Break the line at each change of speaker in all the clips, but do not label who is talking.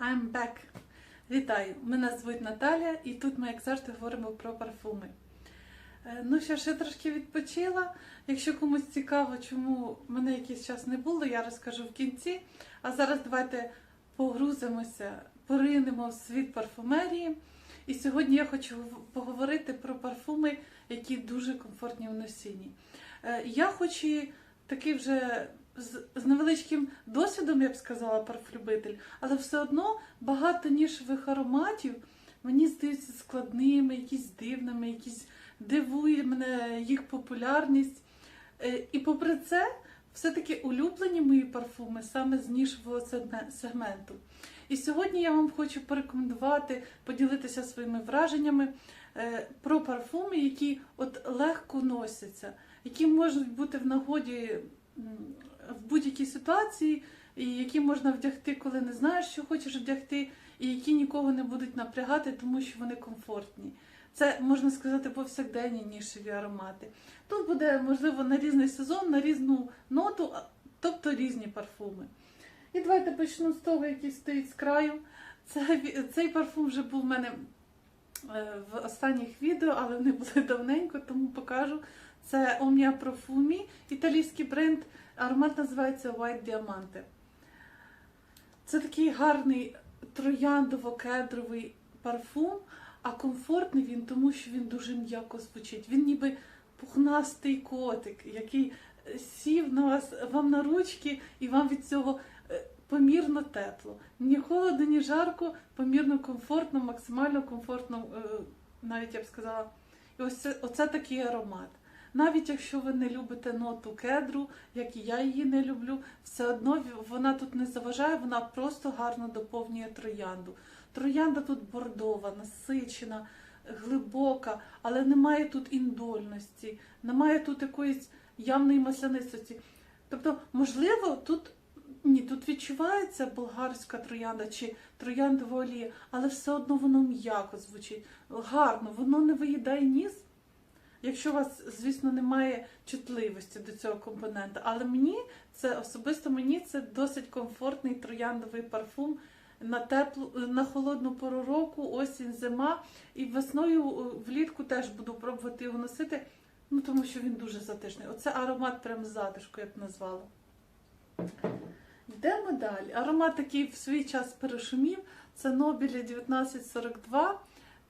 I'm back. Вітаю! Мене звуть Наталя, і тут ми, як завжди, говоримо про парфуми. Е, Ну, що я трошки відпочила. Якщо комусь цікаво, чому мене якийсь час не було, я розкажу в кінці. А зараз давайте погрузимося, поринемо в світ парфумерії. І сьогодні я хочу поговорити про парфуми, які дуже комфортні в носінні. Е, Я хоч і такий вже з, з невеличким досвідом, я б сказала, парфлюбитель, але все одно багато нішевих ароматів мені здаються складними, якісь дивними, якісь дивує мене їх популярність. Е, І попри це, все-таки улюблені мої парфуми саме з нішевого сегменту. І сьогодні я вам хочу порекомендувати, поділитися своїми враженнями е, про парфуми, які от легко носяться, які можуть бути в нагоді в будь-якій ситуації, і які можна вдягти, коли не знаєш, що хочеш вдягти, і які нікого не будуть напрягати, тому що вони комфортні. Це можна сказати повсякденні нішеві аромати. Тут буде можливо на різний сезон, на різну ноту, тобто різні парфуми. І давайте почну з того, який стоїть з краю. Це, цей парфум вже був в мене е, в останніх відео, але вони були давненько, тому покажу. Це Omnia Profumi, італійський бренд. Аромат називається White Diamante. Це такий гарний трояндово-кедровий парфум, а комфортний він, тому що він дуже м'яко звучить. Він ніби пухнастий котик, який сів на вас вам на ручки, і вам від цього е, помірно тепло. Ні холодно, ні жарко, помірно комфортно, максимально комфортно, е, навіть я б сказала. І ось це, оце такий аромат. Навіть якщо ви не любите ноту кедру, як і я її не люблю, все одно вона тут не заважає, вона просто гарно доповнює троянду. Троянда тут бордова, насичена, глибока, але немає тут індольності, немає тут якоїсь явної маслянистості. Тобто, можливо, тут ні, тут відчувається болгарська троянда чи трояндова олія, але все одно воно м'яко звучить, гарно, воно не виїдає ніс. Якщо у вас, звісно, немає чутливості до цього компонента. Але мені це особисто мені це досить комфортний трояндовий парфум на теплу, на холодну пору року, осінь, зима. І весною е, влітку теж буду пробувати його носити, ну тому що він дуже затишний. Оце аромат прям затишку, я б назвала. Йдемо далі. Аромат, який в свій час перешумів, це Нобілі 1942.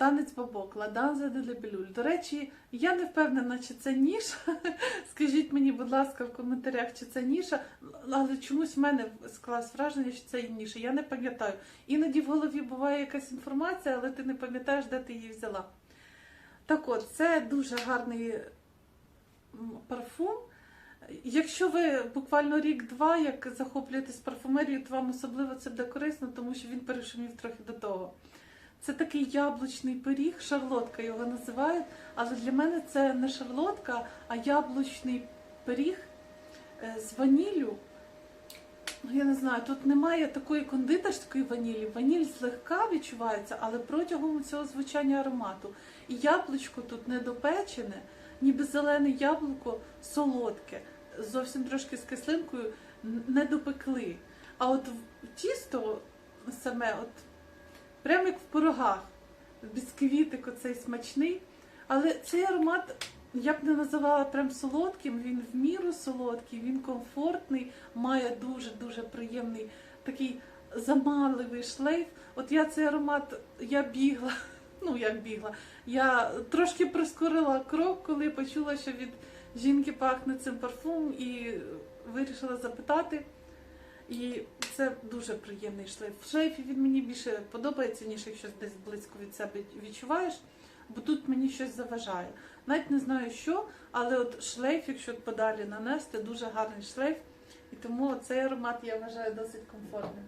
Танець бабок, Ладанза де Лебелюль. До речі, я не впевнена, чи це ніша. Скажіть мені, будь ласка, в коментарях, чи це ніша, але чомусь в мене склалось враження, що це ніша. Я не пам'ятаю. Іноді в голові буває якась інформація, але ти не пам'ятаєш, де ти її взяла. Так от, це дуже гарний парфум. Якщо ви буквально рік-два, як захоплюєтесь парфумерією, то вам особливо це буде корисно, тому що він перешумів трохи до того. Це такий яблучний пиріг, шарлотка його називають, але для мене це не шарлотка, а яблучний пиріг е, з ваніллю. Ну, Я не знаю, тут немає такої кондитерської ванілі. Ваніль злегка відчувається, але протягом цього звучання аромату. І яблучко тут не допечене, ніби зелене яблуко солодке, зовсім трошки з кислинкою не допекли. А от тісто саме, от прямо як в пирогах, бісквітик оцей смачний. Але цей аромат я б не називала прям солодким, він в міру солодкий, він комфортний, має дуже-дуже приємний такий заманливий шлейф. От я цей аромат, я бігла, ну як бігла, я трошки прискорила крок, коли почула, що від жінки пахне цим парфумом, і вирішила запитати. І це дуже приємний шлейф. В шлейфі він мені більше подобається, ніж якщо десь близько від себе відчуваєш, бо тут мені щось заважає. Навіть не знаю що, але от шлейф, якщо подалі нанести, дуже гарний шлейф. І тому цей аромат я вважаю досить комфортним.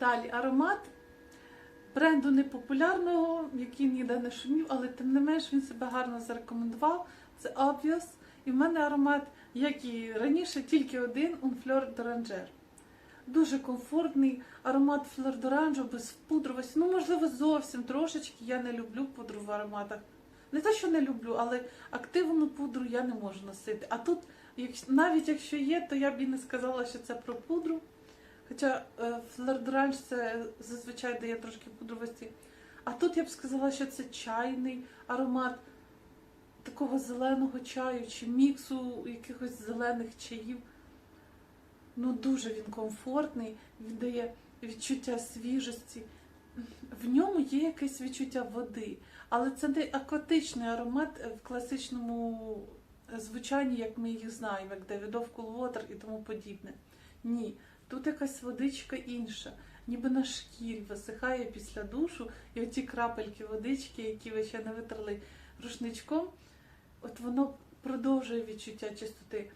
Далі аромат бренду непопулярного, який ніде не шумів, але тим не менш він себе гарно зарекомендував. Це Obvious. І в мене аромат, як і раніше, тільки один Un Fleur d'Oranger. Дуже комфортний аромат d'Orange без пудровості. Ну, можливо, зовсім трошечки. Я не люблю пудру в ароматах. Не те, що не люблю, але активну пудру я не можу носити. А тут, навіть якщо є, то я б і не сказала, що це про пудру. Хоча е, флердранж це зазвичай дає трошки пудровості. А тут я б сказала, що це чайний аромат такого зеленого чаю чи міксу якихось зелених чаїв. Ну, дуже він комфортний, він дає відчуття свіжості. В ньому є якесь відчуття води, але це не акватичний аромат в класичному звучанні, як ми їх знаємо, як Cool Water і тому подібне. Ні, тут якась водичка інша, ніби на шкірі висихає після душу, і оті крапельки водички, які ви ще не витерли рушничком, от воно продовжує відчуття чистоти.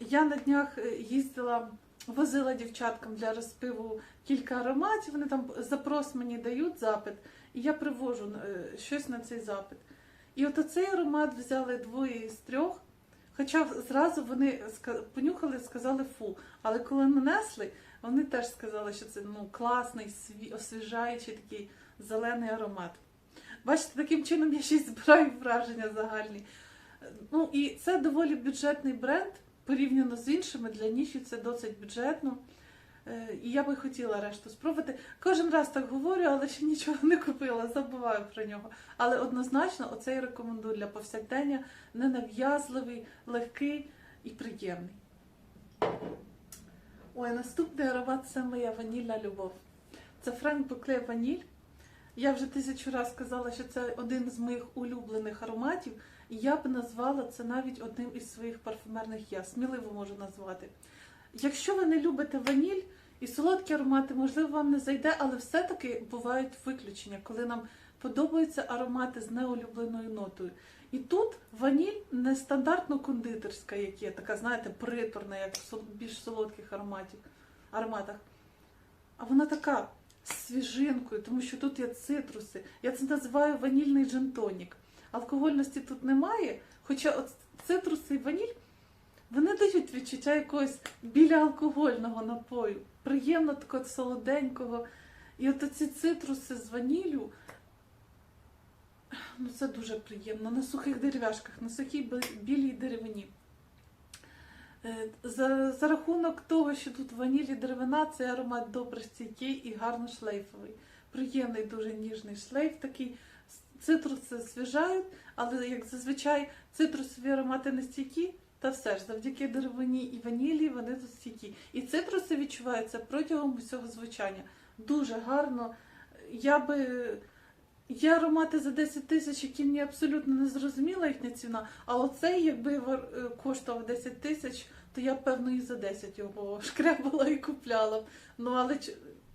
Я на днях е, їздила, возила дівчаткам для розпиву кілька ароматів, вони там запрос мені дають запит, і я привожу е, щось на цей запит. І от оцей аромат взяли двоє із трьох, хоча зразу вони понюхали і сказали фу. Але коли нанесли, вони теж сказали, що це ну, класний, сві- освіжаючий такий зелений аромат. Бачите, таким чином я ще й збираю враження загальні. Ну і це доволі бюджетний бренд порівняно з іншими. Для ніші це досить бюджетно. Е, І я би хотіла решту спробувати. Кожен раз так говорю, але ще нічого не купила, забуваю про нього. Але однозначно оцей рекомендую для повсякдення, ненав'язливий, легкий і приємний. Ой, наступний аромат це моя ванільна любов. Це Френк Букле Ваніль. Я вже тисячу разів сказала, що це один з моїх улюблених ароматів, і я б назвала це навіть одним із своїх парфумерних я. Сміливо можу назвати. Якщо ви не любите ваніль і солодкі аромати, можливо, вам не зайде, але все-таки бувають виключення, коли нам подобаються аромати з неулюбленою нотою. І тут ваніль не стандартно кондитерська, як є, така, знаєте, приторна, як в більш солодких ароматів, ароматах. А вона така свіжинкою, тому що тут є цитруси. Я це називаю ванільний джентонік. Алкогольності тут немає, хоча от цитруси і ваніль вони дають відчуття якогось біля алкогольного напою, приємно такого солоденького. І от ці цитруси з ваніллю, ну це дуже приємно. На сухих дерев'яшках, на сухій білій деревині. Е, За, за рахунок того, що тут ваніль і деревина, цей аромат добре стійкий і гарно шлейфовий. Приємний, дуже ніжний шлейф такий. Цитруси освіжають, але як зазвичай цитрусові аромати не стійкі, та все ж завдяки деревині і ванілі вони тут стійкі. І цитруси відчуваються протягом усього звучання. Дуже гарно. Я би. Є аромати за 10 тисяч, які мені абсолютно не зрозуміла їхня ціна. А оцей, якби е, коштував 10 тисяч, то я певно і за 10 його шкрябала і купляла. Ну але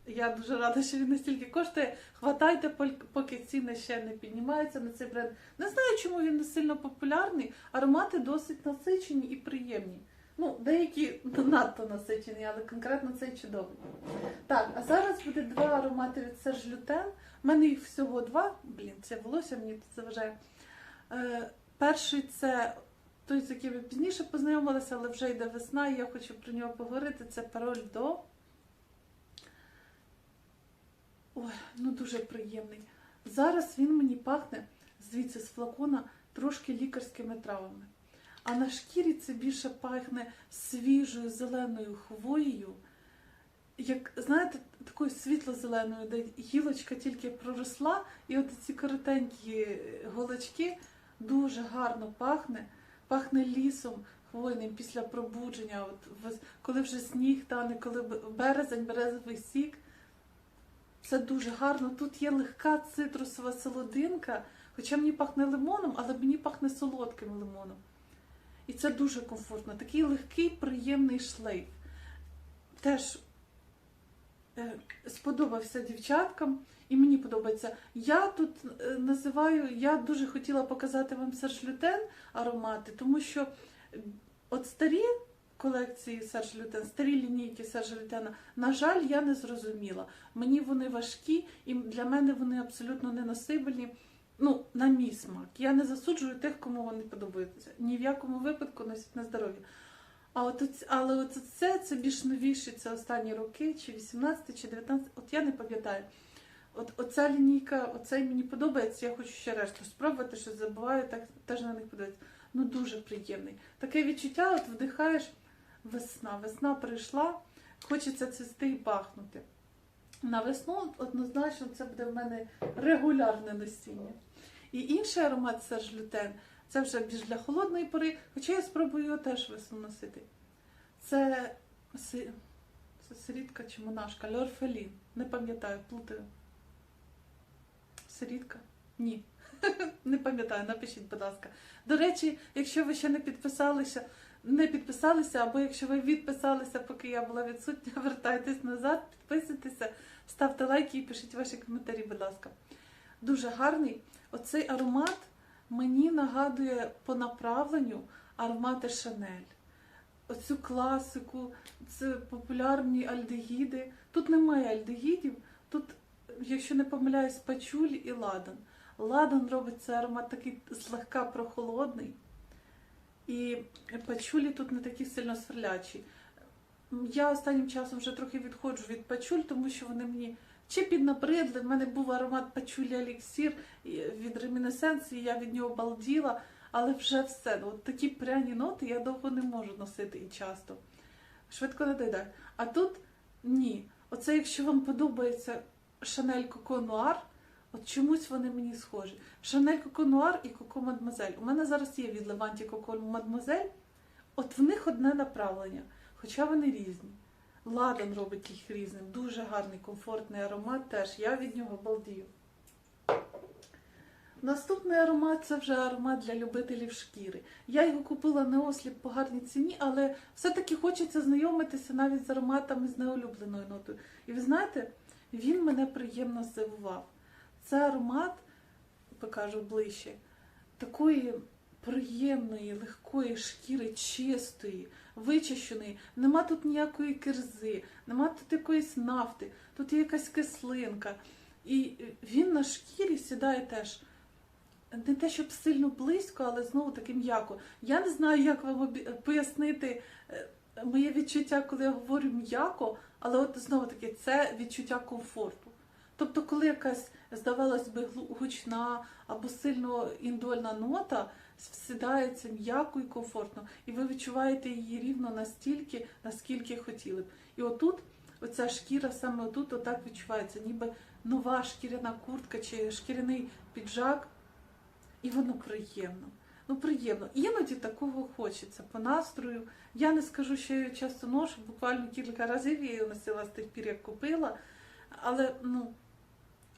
я дуже рада, що він настільки коштує. Хватайте, поки ціни ще не піднімаються на цей бренд. Не знаю, чому він не сильно популярний. Аромати досить насичені і приємні. Ну, деякі надто насичені, але конкретно цей чудовий. Так, а зараз буде два аромати від Serge Lutens. У мене їх всього два. Блін, це волосся мені тут заважає. Е, перший це той, з яким я пізніше познайомилася, але вже йде весна, і я хочу про нього поговорити. Це пароль до. Ой, ну дуже приємний. Зараз він мені пахне звідси з флакона трошки лікарськими травами. А на шкірі це більше пахне свіжою зеленою хвоєю. Як, знаєте, такою світло-зеленою, де гілочка тільки проросла, і от ці коротенькі голочки дуже гарно пахне, пахне лісом хвойним після пробудження. От, коли вже сніг тане, коли березень, березовий сік. Це дуже гарно. Тут є легка цитрусова солодинка, хоча мені пахне лимоном, але мені пахне солодким лимоном. І це дуже комфортно. Такий легкий, приємний шлейф. Теж е, сподобався дівчаткам, і мені подобається. Я тут е, називаю, я дуже хотіла показати вам Серж Лютен аромати, тому що е, от старі колекції Серж Лютен, старі лінійки Сержа Лютена, на жаль, я не зрозуміла. Мені вони важкі, і для мене вони абсолютно неносибельні. Ну, на мій смак. Я не засуджую тих, кому вони подобаються. Ні в якому випадку носять на здоров'я. А от але от це, це більш новіші, це останні роки, чи 18, чи 19, от я не пам'ятаю. От оця лінійка, оцей мені подобається, я хочу ще решту спробувати, що забуваю, так теж на них подобається. Ну дуже приємний. Таке відчуття, от вдихаєш весна. Весна прийшла, хочеться цвісти і пахнути. На весну однозначно це буде в мене регулярне носіння. І інший аромат Серж Лютен, це вже більш для холодної пори, хоча я спробую його теж весну носити. Це, це сирітка чи монашка, Льорфелін. Не пам'ятаю, плутаю. Сирітка? Ні. Не пам'ятаю, напишіть, будь ласка. До речі, якщо ви ще не підписалися, не підписалися, або якщо ви відписалися, поки я була відсутня, вертайтесь назад, підписуйтеся, ставте лайки і пишіть ваші коментарі, будь ласка. Дуже гарний. Оцей аромат мені нагадує по направленню аромати Шанель. Оцю класику, це популярні альдегіди. Тут немає альдегідів, тут, якщо не помиляюсь, пачуль і ладан. Ладан робить цей аромат такий злегка прохолодний. І пачулі тут не такі сильно сверлячі. Я останнім часом вже трохи відходжу від пачуль, тому що вони мені чи піднабридли. В мене був аромат пачулі еліксір від ремінесенції, я від нього балділа, але вже все. Ну, От такі пряні ноти я довго не можу носити і часто. Швидко не дойде. А тут ні. Оце, якщо вам подобається Шанель Коко Нуар, от чомусь вони мені схожі. Шанель Коко Нуар і Коко Мадмозель. У мене зараз є від Леванті Коко Мадмозель. От в них одне направлення, хоча вони різні. Ладан робить їх різним. Дуже гарний, комфортний аромат теж. Я від нього балдію. Наступний аромат це вже аромат для любителів шкіри. Я його купила на осліп по гарній ціні, але все-таки хочеться знайомитися навіть з ароматами з неулюбленою нотою. І ви знаєте, він мене приємно здивував. Це аромат, покажу ближче, такої приємної, легкої шкіри, чистої, вичищеної. Нема тут ніякої кирзи, нема тут якоїсь нафти, тут є якась кислинка. І він на шкірі сідає теж не те, щоб сильно близько, але знову таки м'яко. Я не знаю, як вам пояснити е, моє відчуття, коли я говорю м'яко, але от знову таки це відчуття комфорту. Тобто, коли якась, здавалось би, гучна або сильно індольна нота сідається м'яко і комфортно, і ви відчуваєте її рівно настільки, наскільки хотіли б. І отут, оця шкіра, саме отут, отак відчувається, ніби нова шкіряна куртка чи шкіряний піджак. І воно приємно. Ну, приємно. Іноді такого хочеться по настрою. Я не скажу, що я часто ношу, буквально кілька разів я її носила з тих пір, як купила. Але ну,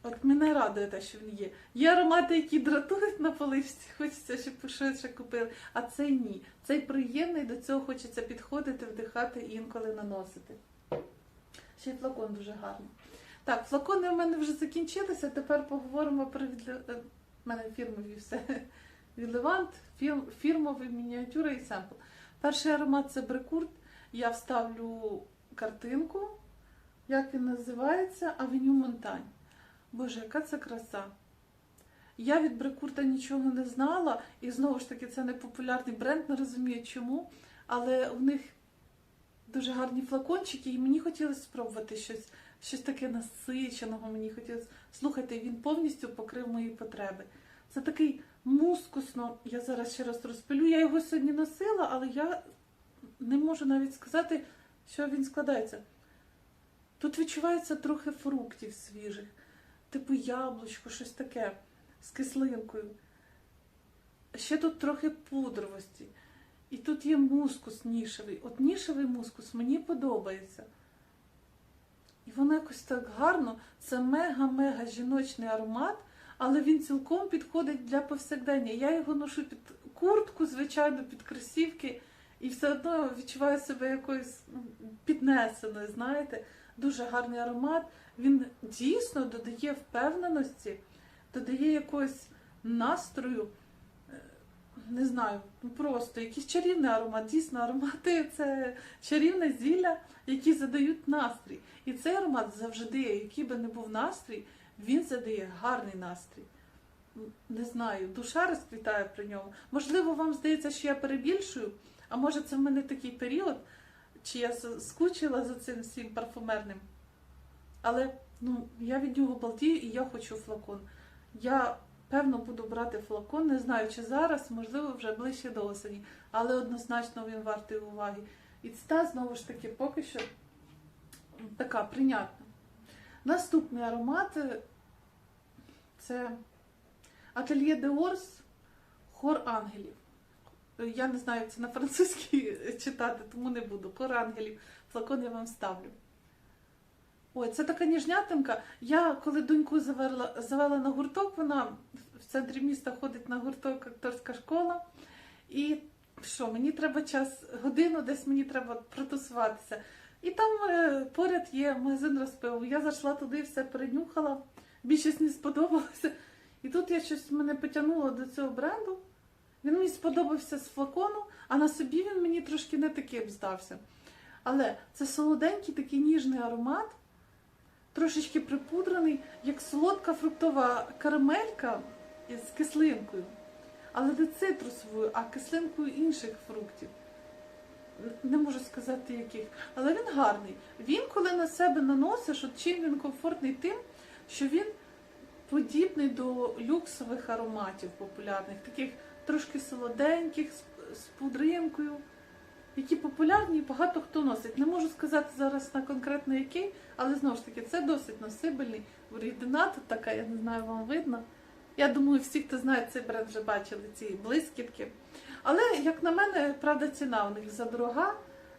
от мене радує те, що він є. Є аромати, які дратують на поличці, хочеться, щоб пошвидше купили. А цей ні. Цей приємний, до цього хочеться підходити, вдихати і інколи наносити. Ще й флакон дуже гарний. Так, флакони в мене вже закінчилися. Тепер поговоримо про відля... е, в мене фірмові все. Від Левант, фірм, фірмовий мініатюра і семпл. Перший аромат це Брекурт. Я вставлю картинку, як він називається, Авеню Монтань. Боже, яка це краса! Я від Брекурта нічого не знала, і знову ж таки, це не популярний бренд, не розумію чому. Але в них дуже гарні флакончики, і мені хотілося спробувати щось, щось таке насиченого. Мені хотілося. Слухайте, він повністю покрив мої потреби. Це такий мускусно. Я зараз ще раз розпилю. Я його сьогодні носила, але я не можу навіть сказати, що він складається. Тут відчувається трохи фруктів свіжих, типу яблучко, щось таке з кислинкою. Ще тут трохи пудровості. І тут є мускус нішевий. От нішевий мускус мені подобається. І воно якось так гарно. Це мега-мега жіночний аромат, але він цілком підходить для повсякдення. Я його ношу під куртку, звичайно, під кросівки, і все одно відчуваю себе якоюсь піднесеною, знаєте. Дуже гарний аромат. Він дійсно додає впевненості, додає якогось настрою. Е, Не знаю, ну просто якийсь чарівний аромат. Дійсно, аромати це чарівне зілля, які задають настрій. І цей аромат завжди, який би не був настрій, він задає гарний настрій. Не знаю, душа розквітає при ньому. Можливо, вам здається, що я перебільшую, а може це в мене такий період, чи я скучила за цим всім парфумерним. Але ну, я від нього балдію і я хочу флакон. Я певно буду брати флакон, не знаю, чи зараз, можливо, вже ближче до осені, але однозначно він вартий уваги. І це знову ж таки поки що така прийнятна. Наступний аромат е, це Ательє де Орс Хор ангелів. Я не знаю, це на французькій читати, тому не буду. Хор ангелів. Флакон я вам ставлю. Ой, це така ніжнятинка. Я коли доньку завела, завела на гурток, вона в центрі міста ходить на гурток акторська школа. І що, мені треба час, годину десь мені треба протусуватися. І там е, поряд є магазин розпиву. Я зайшла туди, все перенюхала, більшість не сподобалося. І тут я щось мене потягнуло до цього бренду. Він мені сподобався з флакону, а на собі він мені трошки не таким здався. Але це солоденький такий ніжний аромат, трошечки припудрений, як солодка фруктова карамелька з кислинкою. Але не цитрусовою, а кислинкою інших фруктів. Не можу сказати яких. Але він гарний. Він, коли на себе наносиш, от чим він комфортний тим, що він подібний до люксових ароматів популярних, таких трошки солоденьких, з, пудринкою, які популярні і багато хто носить. Не можу сказати зараз на конкретно який, але знову ж таки, це досить носибельний. Тут така, я не знаю, вам видно. Я думаю, всі, хто знає цей бренд, вже бачили ці блискітки. Але, як на мене, правда, ціна у них задорога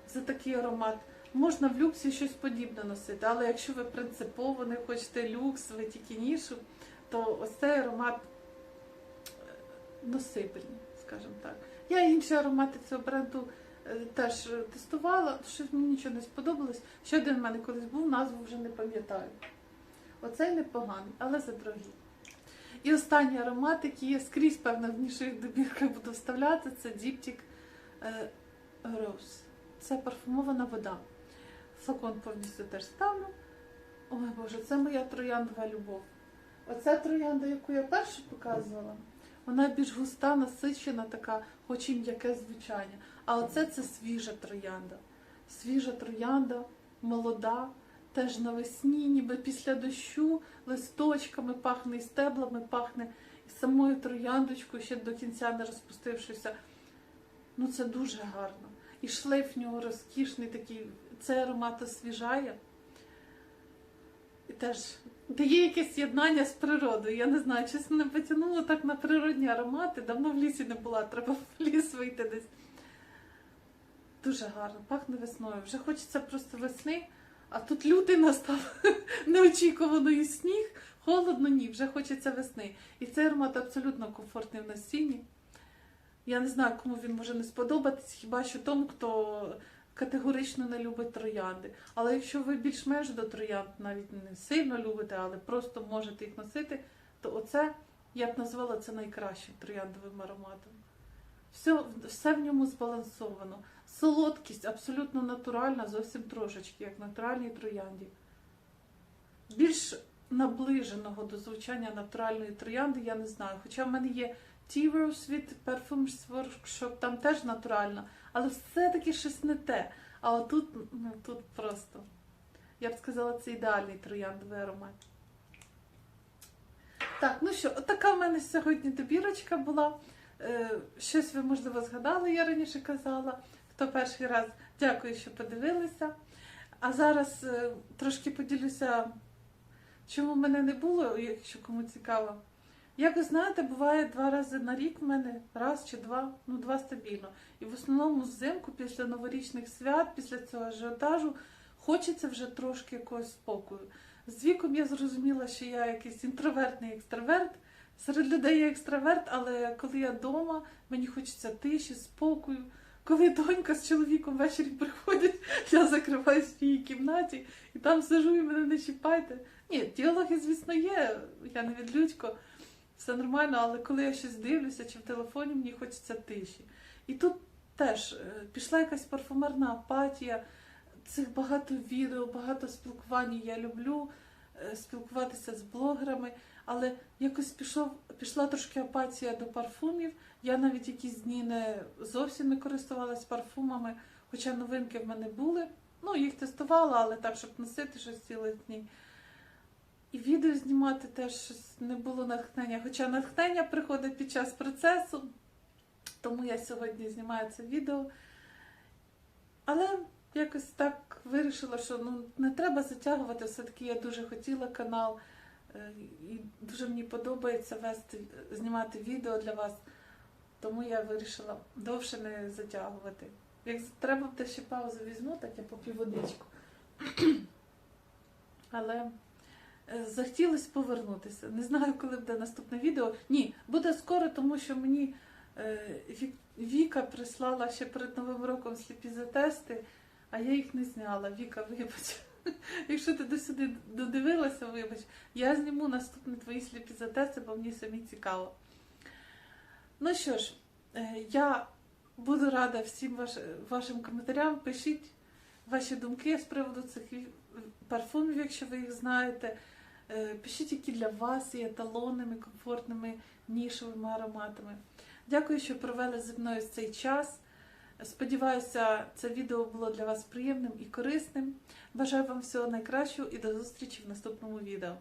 за такий аромат. Можна в люксі щось подібне носити, але якщо ви принципово не хочете люкс, ви тільки нішу, то ось цей аромат носибельний, скажімо так. Я інші аромати цього бренду е, теж тестувала, щось мені нічого не сподобалось. Ще один в мене колись був, назву вже не пам'ятаю. Оцей непоганий, але задорогий. І останній аромат, який я скрізь, певно, в ніших добірках буду вставляти, це Diptyque е, Rose. Це парфумована вода. Флакон повністю теж ставлю. Ой Боже, це моя трояндова любов. Оця троянда, яку я першу показувала, вона більш густа, насичена, така, хоч і м'яке звучання. А оце це свіжа троянда. Свіжа троянда, молода, теж навесні, ніби після дощу, листочками пахне, і стеблами пахне, і самою трояндочкою, ще до кінця не розпустившися. Ну це дуже гарно. І шлейф в нього розкішний такий, цей аромат освіжає. І теж дає якесь єднання з природою. Я не знаю, чесно не потягнуло так на природні аромати. Давно в лісі не була, треба в ліс вийти десь. Дуже гарно, пахне весною. Вже хочеться просто весни, а тут лютий настав неочікувано і сніг, холодно, ні, вже хочеться весни. І цей аромат абсолютно комфортний в носінні. Я не знаю, кому він може не сподобатись, хіба що тому, хто категорично не любить троянди. Але якщо ви більш-менш до троянд навіть не сильно любите, але просто можете їх носити, то оце я б назвала це найкращим трояндовим ароматом. Все, все в ньому збалансовано. Солодкість абсолютно натуральна, зовсім трошечки, як натуральній троянді. Більш наближеного до звучання натуральної троянди я не знаю. Хоча в мене є Tea Rose від Perfumes Workshop, там теж натуральна, але все-таки щось не те. А отут, ну тут просто, я б сказала, це ідеальний трояндовий аромат. Так, ну що, така в мене сьогодні добірочка була. Е, Щось ви, можливо, згадали, я раніше казала. Хто перший раз, дякую, що подивилися. А зараз е, трошки поділюся, чому мене не було, якщо кому цікаво. Як ви знаєте, буває два рази на рік в мене, раз чи два, ну два стабільно. І в основному взимку, після новорічних свят, після цього ажіотажу, хочеться вже трошки якогось спокою. З віком я зрозуміла, що я якийсь інтровертний екстраверт. Серед людей я екстраверт, але коли я вдома, мені хочеться тиші, спокою. Коли донька з чоловіком ввечері приходять, я закриваюсь в своїй кімнаті і там сижу і мене не чіпайте. Ні, діалоги, звісно, є, я не відлюдько, все нормально, але коли я щось дивлюся чи в телефоні, мені хочеться тиші. І тут теж е, пішла якась парфумерна апатія, цих багато відео, багато спілкувань. Я люблю е, спілкуватися з блогерами, але якось пішов, пішла трошки апатія до парфумів. Я навіть якісь дні не зовсім не користувалась парфумами, хоча новинки в мене були. Ну, їх тестувала, але так, щоб носити щось цілий дні. І відео знімати теж не було натхнення. Хоча натхнення приходить під час процесу, тому я сьогодні знімаю це відео. Але якось так вирішила, що ну не треба затягувати. Все-таки я дуже хотіла канал, е, і дуже мені подобається вести, знімати відео для вас. Тому я вирішила довше не затягувати. Як треба буде ще паузу візьму, так я поп'ю водичку. Але захотілося повернутися. Не знаю, коли буде наступне відео. Ні, буде скоро, тому що мені е, Віка прислала ще перед Новим роком сліпі затести, а я їх не зняла. Віка, вибач. Якщо ти до сюди додивилася, вибач, я зніму наступні твої сліпі затести, бо мені самі цікаво. Ну що ж, е, я буду рада всім ваш, вашим коментарям. Пишіть ваші думки з приводу цих парфумів, якщо ви їх знаєте. Е, Пишіть, які для вас є талонними, комфортними, нішовими ароматами. Дякую, що провели зі мною цей час. Сподіваюся, це відео було для вас приємним і корисним. Бажаю вам всього найкращого і до зустрічі в наступному відео.